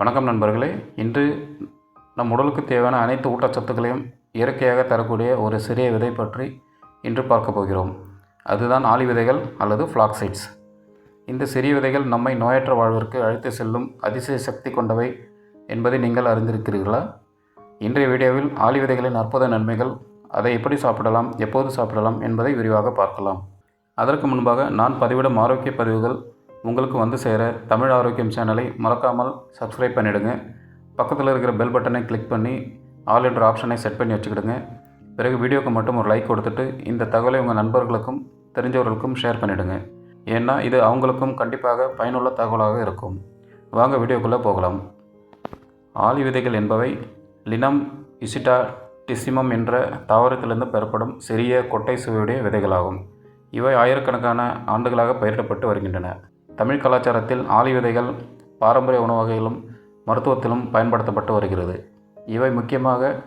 வணக்கம் நண்பர்களே. இன்று நம் உடலுக்கு தேவையான அனைத்து ஊட்டச்சத்துக்களையும் இயற்கையாக தரக்கூடிய ஒரு சிறிய விதை பற்றி இன்று பார்க்க போகிறோம். அதுதான் ஆலி விதைகள் அல்லது ஃப்ளாக்சைட்ஸ் இந்த சிறிய விதைகள் நம்மை நோயற்ற வாழ்விற்கு அழைத்து செல்லும் அதிசய சக்தி கொண்டவை என்பதை நீங்கள் அறிந்திருக்கிறீர்களா? இன்றைய வீடியோவில் ஆலி விதைகளின் அற்புத நன்மைகள் அதை எப்படி சாப்பிடலாம் எப்போது சாப்பிடலாம் என்பதை விரிவாக பார்க்கலாம். அதற்கு முன்பாக நான் பதிவிடும் ஆரோக்கிய பதிவுகள் உங்களுக்கு வந்து சேர தமிழ் ஆரோக்கியம் சேனலை மறக்காமல் சப்ஸ்கிரைப் பண்ணிவிடுங்க பக்கத்தில் இருக்கிற பெல் பட்டனை கிளிக் பண்ணி ஆல் என்ற ஆப்ஷனை செட் பண்ணி வச்சுக்கிடுங்க. பிறகு வீடியோக்கு மட்டும் ஒரு லைக் கொடுத்துட்டு இந்த தகவலை உங்கள் நண்பர்களுக்கும் தெரிஞ்சவர்களுக்கும் ஷேர் பண்ணிவிடுங்க ஏன்னா இது அவங்களுக்கும் கண்டிப்பாக பயனுள்ள தகவலாக இருக்கும். வாங்க வீடியோக்குள்ளே போகலாம். ஆலி விதைகள் என்பவை லினம் இசிட்டா டிசிமம் என்ற தாவரத்திலிருந்து பெறப்படும் சிறிய கொட்டை சுவையுடைய விதைகளாகும். இவை ஆயிரக்கணக்கான ஆண்டுகளாக பயிரிடப்பட்டு வருகின்றன. தமிழ் கலாச்சாரத்தில் ஆலி விதைகள் பாரம்பரிய உணவு வகையிலும் மருத்துவத்திலும் பயன்படுத்தப்பட்டு வருகிறது. இவை முக்கியமாக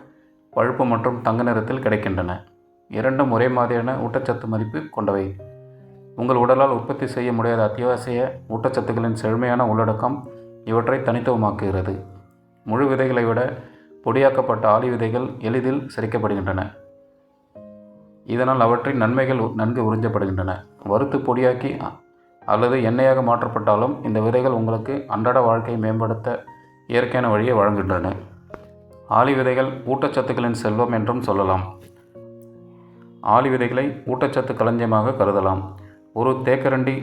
பழுப்பு மற்றும் தங்க நிறத்தில் கிடைக்கின்றன. இரண்டும் ஒரே மாதிரியான ஊட்டச்சத்து மதிப்பு கொண்டவை. உங்கள் உடலால் உற்பத்தி செய்ய முடியாத அத்தியாவசிய ஊட்டச்சத்துக்களின் செழுமையான உள்ளடக்கம் இவற்றை தனித்துவமாக்குகிறது. முழு விதைகளை விட பொடியாக்கப்பட்ட ஆலி விதைகள் எளிதில் செரிக்கப்படுகின்றன. இதனால் அவற்றின் நன்மைகள் நன்கு உறிஞ்சப்படுகின்றன. வறுத்து பொடியாக்கி அல்லது எண்ணெயாக மாற்றப்பட்டாலும் இந்த விதைகள் உங்களுக்கு அன்றாட வாழ்க்கையை மேம்படுத்த இயற்கையான வழியை வழங்குகின்றன. ஆலி விதைகள் ஊட்டச்சத்துக்களின் செல்வம் என்றும் சொல்லலாம். ஆலி விதைகளை ஊட்டச்சத்து களஞ்சியமாக கருதலாம். ஒரு தேக்கரண்டி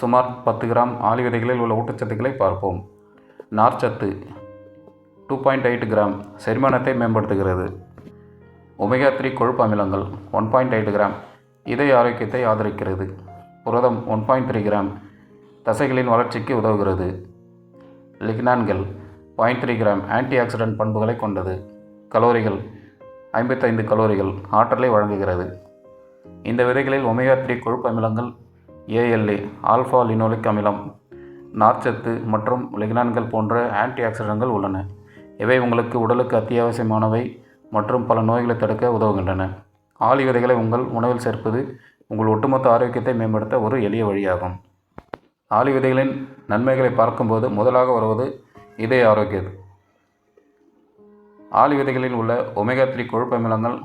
சுமார் பத்து கிராம் ஆலி விதைகளில் உள்ள ஊட்டச்சத்துக்களை பார்ப்போம். நார்ச்சத்து டூ பாயிண்ட் எயிட் கிராம் செரிமானத்தை மேம்படுத்துகிறது. ஒமேகா த்ரீ கொழுப்பு அமிலங்கள் ஒன் பாயிண்ட் எயிட் கிராம் இதய ஆரோக்கியத்தை ஆதரிக்கிறது. புரதம் ஒன் பாயிண்ட் த்ரீ கிராம் தசைகளின் வளர்ச்சிக்கு உதவுகிறது. லிக்னான்கள் point three gram antioxidant பண்புகளை கொண்டது. கலோரிகள் ஐம்பத்தைந்து கலோரிகள் ஆற்றலை வழங்குகிறது. இந்த விதைகளில் ஒமேகா த்ரீ கொழுப்பு அமிலங்கள் ஏஎல்ஏ ஆல்ஃபா லினோலிக் அமிலம் நார்ச்சத்து மற்றும் லிக்னான்கள் போன்ற ஆன்டி ஆக்சிடென்ட்கள் உள்ளன. இவை உங்களுக்கு உடலுக்கு அத்தியாவசியமானவை மற்றும் பல நோய்களை தடுக்க உதவுகின்றன. ஆலி விதைகளை உங்கள் உணவில் சேர்ப்பது உங்கள் ஒட்டுமொத்த ஆரோக்கியத்தை மேம்படுத்த ஒரு எளிய வழியாகும். ஆலி விதைகளின் நன்மைகளை பார்க்கும்போது முதலாக வருவது இதய ஆரோக்கியம் ஆலி விதைகளில் உள்ள ஒமேகா த்ரீ கொழுப்பு அமிலங்கள்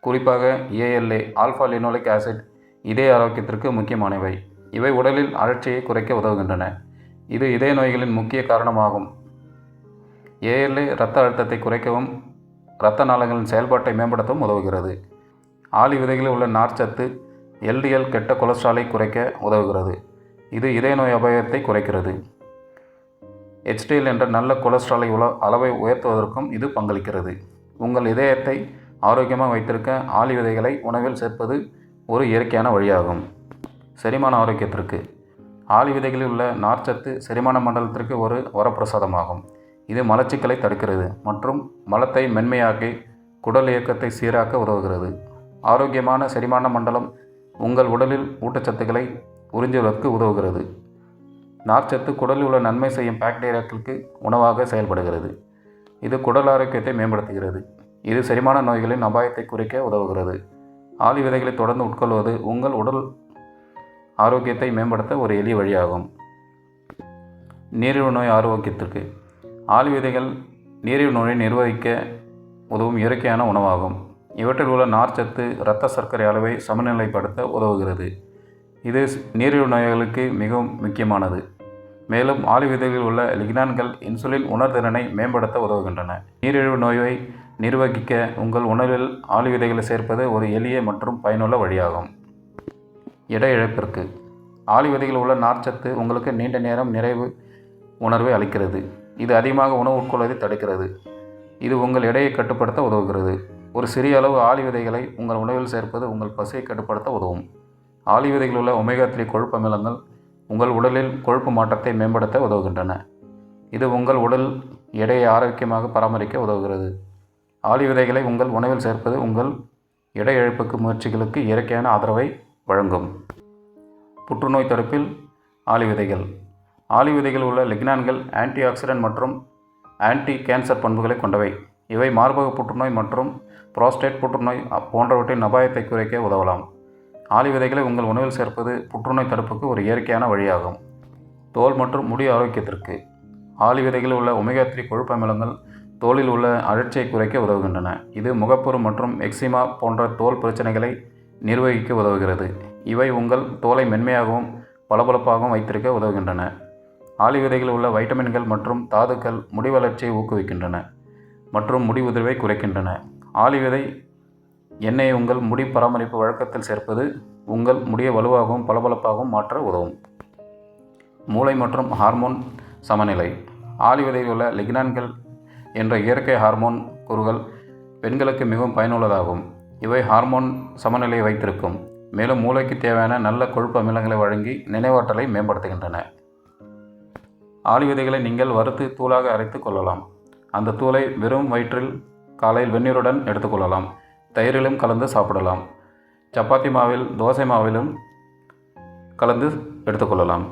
குறிப்பாக ஏஎல்ஏ ஆல்ஃபா லினோலிக் ஆசிட் இதய ஆரோக்கியத்திற்கு முக்கியமானவை. இவை உடலில் அழற்சியை குறைக்க உதவுகின்றன. இது இதய நோய்களின் முக்கிய காரணமாகும். ஏஎல்ஏ இரத்த அழுத்தத்தை குறைக்கவும் இரத்த நாளங்களின் செயல்பாட்டை மேம்படுத்தவும் உதவுகிறது. ஆலி விதைகளில் உள்ள நார்ச்சத்து எல்டிஎல் கெட்ட கொலஸ்ட்ராலை குறைக்க உதவுகிறது. இது இதய நோய் அபாயத்தை குறைக்கிறது. ஹெச்டிஎல் என்ற நல்ல கொலஸ்ட்ராலை உல அளவை உயர்த்துவதற்கும் இது பங்களிக்கிறது. உங்கள் இதயத்தை ஆரோக்கியமாக வைத்திருக்க ஆலி விதைகளை உணவில் சேர்ப்பது ஒரு இயற்கையான வழியாகும். செரிமான ஆரோக்கியத்திற்கு. ஆலி விதைகளில் உள்ள நார்ச்சத்து செரிமான மண்டலத்திற்கு ஒரு வரப்பிரசாதமாகும். இது மலச்சிக்கலை தடுக்கிறது மற்றும் மலத்தை மென்மையாக்கி குடல் இயக்கத்தை சீராக்க உதவுகிறது. ஆரோக்கியமான செரிமான மண்டலம் உங்கள் உடலில் ஊட்டச்சத்துக்களை உறிஞ்சுவதற்கு உதவுகிறது. நார்ச்சத்து குடலில் உள்ள நன்மை செய்யும் பாக்டீரியாக்களுக்கு உணவாக செயல்படுகிறது. இது குடல் ஆரோக்கியத்தை மேம்படுத்துகிறது. இது செரிமான நோய்களின் அபாயத்தை குறைக்க உதவுகிறது. ஆலி விதைகளை தொடர்ந்து உட்கொள்வது உங்கள் உடல் ஆரோக்கியத்தை மேம்படுத்த ஒரு எளிய வழியாகும். நீரிழிவு நோய் ஆரோக்கியத்திற்கு ஆலி விதைகள் நீரிழிவு நோயை நிர்வகிக்க உதவும் இயற்கையான உணவாகும். இவற்றில் உள்ள நார்ச்சத்து இரத்த சர்க்கரை அளவை சமநிலைப்படுத்த உதவுகிறது. இது நீரிழிவு நோய்களுக்கு மிகவும் முக்கியமானது. மேலும் ஆளி விதைகளில் உள்ள லிக்னான்கள் இன்சுலின் உணர்திறனை மேம்படுத்த உதவுகின்றன. நீரிழிவு நோயை நிர்வகிக்க உங்கள் உணவில் ஆளி விதைகளை சேர்ப்பது ஒரு எளிய மற்றும் பயனுள்ள வழியாகும். எடை இழப்பிற்கு ஆளி உள்ள நார்ச்சத்து உங்களுக்கு நீண்ட நேரம் நிறைவு உணர்வை அளிக்கிறது. இது அதிகமாக உணவு உட்கொள்வதை தடுக்கிறது. இது உங்கள் எடையை கட்டுப்படுத்த உதவுகிறது. ஒரு சிறிய அளவு ஆலி விதைகளை உங்கள் உணவில் சேர்ப்பது உங்கள் பசியை கட்டுப்படுத்த உதவும். ஆலி விதைகளில் உள்ள ஒமேகா த்ரீ கொழுப்பு அமிலங்கள் உங்கள் உடலில் கொழுப்பு மாற்றத்தை மேம்படுத்த உதவுகின்றன. இது உங்கள் உடல் எடையை ஆரோக்கியமாக பராமரிக்க உதவுகிறது. ஆலி விதைகளை உங்கள் உணவில் சேர்ப்பது உங்கள் எடை இழப்புக்கு முயற்சிகளுக்கு இயற்கையான ஆதரவை வழங்கும். புற்றுநோய் தடுப்பில் ஆலி விதைகள். ஆலி விதைகளில் உள்ள லிக்னான்கள் ஆன்டி ஆக்சிடென்ட் மற்றும் ஆன்டி கேன்சர் பண்புகளை கொண்டவை. இவை மார்பக புற்றுநோய் மற்றும் புரோஸ்டேட் புற்றுநோய் போன்றவற்றின் அபாயத்தை குறைக்க உதவலாம். ஆலி விதைகளை உங்கள் உணவில் சேர்ப்பது புற்றுநோய் தடுப்புக்கு ஒரு இயற்கையான வழியாகும். தோல் மற்றும் முடி ஆரோக்கியத்திற்கு. ஆலி விதைகளில் உள்ள ஒமேகா த்ரீ கொழுப்பு அமிலங்கள் தோலில் உள்ள அழற்சியை குறைக்க உதவுகின்றன. இது முகப்பொரு மற்றும் எக்ஸிமா போன்ற தோல் பிரச்சனைகளை நிர்வகிக்க உதவுகிறது. இவை உங்கள் தோலை மென்மையாகவும் பளபளப்பாகவும் வைத்திருக்க உதவுகின்றன. ஆலி விதைகளில் உள்ள வைட்டமின்கள் மற்றும் தாதுக்கள் முடி வளர்ச்சியை ஊக்குவிக்கின்றன மற்றும் முடி உதிர்வை குறைக்கின்றன. ஆளி விதை எண்ணெயை உங்கள் முடி பராமரிப்பு வழக்கத்தில் சேர்ப்பது உங்கள் முடியை வலுவாகவும் பளபளப்பாகவும் மாற்ற உதவும். மூளை மற்றும் ஹார்மோன் சமநிலை. ஆளி விதையில் உள்ள லிக்னான்கள் என்ற இயற்கை ஹார்மோன் கூறுகள் பெண்களுக்கு மிகவும் பயனுள்ளதாகும். இவை ஹார்மோன் சமநிலையை வைத்திருக்கும். மேலும் மூளைக்கு தேவையான நல்ல கொழுப்பு அமிலங்களை வழங்கி நினைவாற்றலை மேம்படுத்துகின்றன. ஆளி விதைகளை நீங்கள் வறுத்து தூளாக அரைத்து கொள்ளலாம். அந்த தூளை வெறும் வயிற்றில் காலையில் வெந்நீருடன் எடுத்துக்கொள்ளலாம். தயிரிலும் கலந்து சாப்பிடலாம். சப்பாத்தி மாவில் தோசை மாவிலும் கலந்து எடுத்துக்கொள்ளலாம்.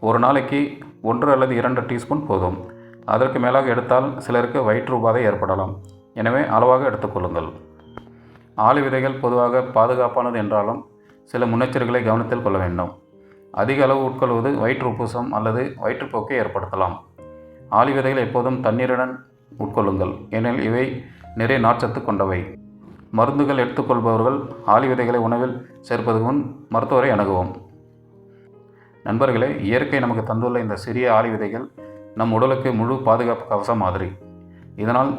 ஒரு நாளைக்கு ஒன்று அல்லது இரண்டு டீஸ்பூன் போதும். அதற்கு மேலாக எடுத்தால் சிலருக்கு வயிற்று உபாதை ஏற்படலாம். எனவே அளவாக எடுத்துக்கொள்ளுங்கள் ஆளி விதைகள் பொதுவாக பாதுகாப்பானது என்றாலும் சில முன்னெச்சரிக்கைகளை கவனத்தில் கொள்ள வேண்டும். அதிக அளவு உட்கொள்வது வயிற்று உப்புசம் அல்லது வயிற்றுப்போக்கை ஏற்படுத்தலாம். ஆளி விதைகள் எப்போதும் தண்ணீருடன் உட்கொள்ளுங்கள். ஏனெனில் இவை நிறைய நார்ச்சத்து கொண்டவை. மருந்துகள் எடுத்துக்கொள்பவர்கள் ஆலி விதைகளை உணவில் சேர்ப்பதற்கு முன் மருத்துவரை அணுகுவோம். நண்பர்களே இயற்கை நமக்கு தந்துள்ள இந்த சிறிய ஆலி விதைகள் நம் உடலுக்கு முழு பாதுகாப்பு கவசம் மாதிரி. இதனால்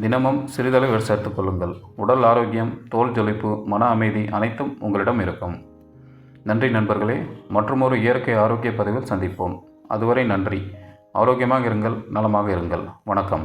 தினமும் சிறிதளவு சேர்த்துக் கொள்ளுங்கள். உடல் ஆரோக்கியம் தோல் ஜொலிப்பு மன அமைதி அனைத்தும் உங்களிடம் இருக்கும். நன்றி நண்பர்களே. மற்றுமொரு இயற்கை ஆரோக்கிய பதிவில் சந்திப்போம். அதுவரை நன்றி. ஆரோக்கியமாக இருங்கள் நலமாக இருங்கள். வணக்கம்.